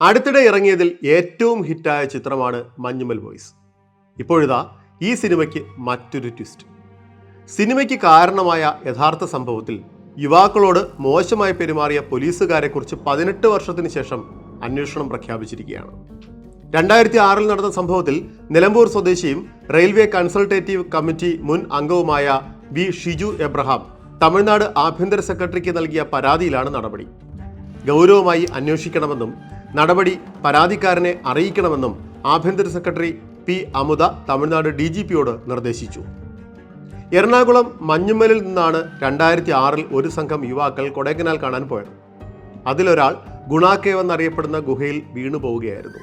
അടുത്തിടെ ഇറങ്ങിയതിൽ ഏറ്റവും ഹിറ്റായ ചിത്രമാണ് മഞ്ഞുമൽ ബോയ്സ് ഇപ്പോഴിതാ ഈ സിനിമയ്ക്ക് മറ്റൊരു ട്വിസ്റ്റ്. സിനിമയ്ക്ക് കാരണമായ യഥാർത്ഥ സംഭവത്തിൽ യുവാക്കളോട് മോശമായി പെരുമാറിയ പോലീസുകാരെക്കുറിച്ച് പതിനെട്ട് വർഷത്തിന് ശേഷം അന്വേഷണം പ്രഖ്യാപിച്ചിരിക്കുകയാണ്. രണ്ടായിരത്തി ആറിൽ നടന്ന സംഭവത്തിൽ നിലമ്പൂർ സ്വദേശിയും റെയിൽവേ കൺസൾട്ടേറ്റീവ് കമ്മിറ്റി മുൻ അംഗവുമായ വി ഷിജു എബ്രഹാം തമിഴ്നാട് ആഭ്യന്തര സെക്രട്ടറിക്ക് നൽകിയ പരാതിയിലാണ് നടപടി. ഗൗരവമായി അന്വേഷിക്കണമെന്നും നടപടി പരാതിക്കാരനെ അറിയിക്കണമെന്നും ആഭ്യന്തര secretary P Amudha Tamil Nadu D G പിയോട് നിർദ്ദേശിച്ചു. എറണാകുളം മഞ്ഞുമ്മലിൽ നിന്നാണ് രണ്ടായിരത്തി ആറിൽ ഒരു സംഘം യുവാക്കൾ കൊടൈക്കനാൽ കാണാൻ പോയത്. അതിലൊരാൾ ഗുണാക്കേവ് എന്നറിയപ്പെടുന്ന ഗുഹയിൽ വീണു പോവുകയായിരുന്നു.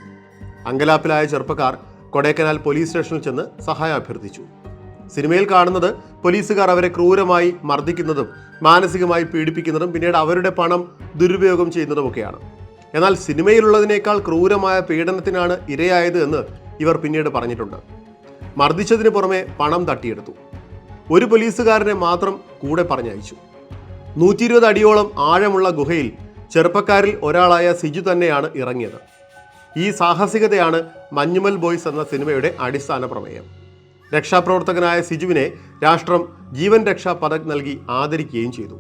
അങ്കലാപ്പിലായ ചെറുപ്പക്കാർ കൊടൈക്കനാൽ പോലീസ് സ്റ്റേഷനിൽ ചെന്ന് സഹായം അഭ്യർത്ഥിച്ചു. സിനിമയിൽ കാണുന്നത് പോലീസുകാർ അവരെ ക്രൂരമായി മർദ്ദിക്കുന്നതും മാനസികമായി പീഡിപ്പിക്കുന്നതും പിന്നീട് അവരുടെ പണം ദുരുപയോഗം ചെയ്യുന്നതുമൊക്കെയാണ്. എന്നാൽ സിനിമയിലുള്ളതിനേക്കാൾ ക്രൂരമായ പീഡനത്തിനാണ് ഇരയായത് എന്ന് ഇവർ പിന്നീട് പറഞ്ഞിട്ടുണ്ട്. മർദ്ദിച്ചതിന് പുറമെ പണം തട്ടിയെടുത്തു. ഒരു പോലീസുകാരനെ മാത്രം കൂടെ പറഞ്ഞയച്ചു. നൂറ്റി ഇരുപത് അടിയോളം ആഴമുള്ള ഗുഹയിൽ ചെറുപ്പക്കാരിൽ ഒരാളായ സിജു തന്നെയാണ് ഇറങ്ങിയത്. ഈ സാഹസികതയാണ് മഞ്ഞുമൽ ബോയ്സ് എന്ന സിനിമയുടെ അടിസ്ഥാന പ്രമേയം. രക്ഷാപ്രവർത്തകനായ സിജുവിനെ രാഷ്ട്രം ജീവൻ രക്ഷാ പദക് നൽകി ആദരിക്കുകയും ചെയ്തു.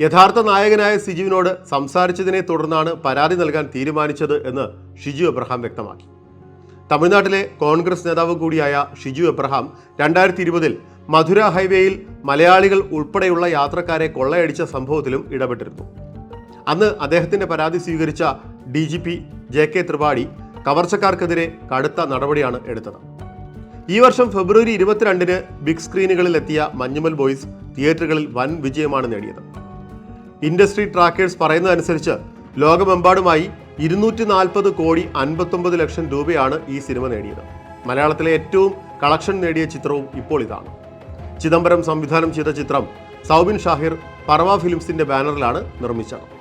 യഥാർത്ഥ നായകനായ സിജുവിനോട് സംസാരിച്ചതിനെ തുടർന്നാണ് പരാതി നൽകാൻ തീരുമാനിച്ചത് എന്ന് ഷിജു എബ്രഹാം വ്യക്തമാക്കി. തമിഴ്നാട്ടിലെ കോൺഗ്രസ് നേതാവ് കൂടിയായ ഷിജു എബ്രഹാം രണ്ടായിരത്തി ഇരുപതിൽ മധുര ഹൈവേയിൽ മലയാളികൾ ഉൾപ്പെടെയുള്ള യാത്രക്കാരെ കൊള്ളയടിച്ച സംഭവത്തിലും ഇടപെട്ടിരുന്നു. അന്ന് അദ്ദേഹത്തിന്റെ പരാതി സ്വീകരിച്ച D G P J K Tripathi കവർച്ചക്കാർക്കെതിരെ കടുത്ത നടപടിയാണ് എടുത്തത്. ഈ വർഷം ഫെബ്രുവരി ഇരുപത്തിരണ്ടിന് ബിഗ് സ്ക്രീനുകളിൽ എത്തിയ മഞ്ഞുമൽ ബോയ്സ് തിയേറ്ററുകളിൽ വൻ വിജയമാണ് നേടിയത്. ഇൻഡസ്ട്രി ട്രാക്കേഴ്സ് പറയുന്നതനുസരിച്ച് ലോകമെമ്പാടുമായി ഇരുന്നൂറ്റി നാൽപ്പത് കോടി അൻപത്തൊമ്പത് ലക്ഷം രൂപയാണ് ഈ സിനിമ നേടിയത്. മലയാളത്തിലെ ഏറ്റവും കളക്ഷൻ നേടിയ ചിത്രവും ഇപ്പോൾ ഇതാണ്. ചിദംബരം സംവിധാനം ചെയ്ത ചിത്രം സൗബിൻ ഷാഹിർ പർവ ഫിലിംസിന്റെ ബാനറിലാണ് നിർമ്മിച്ചത്.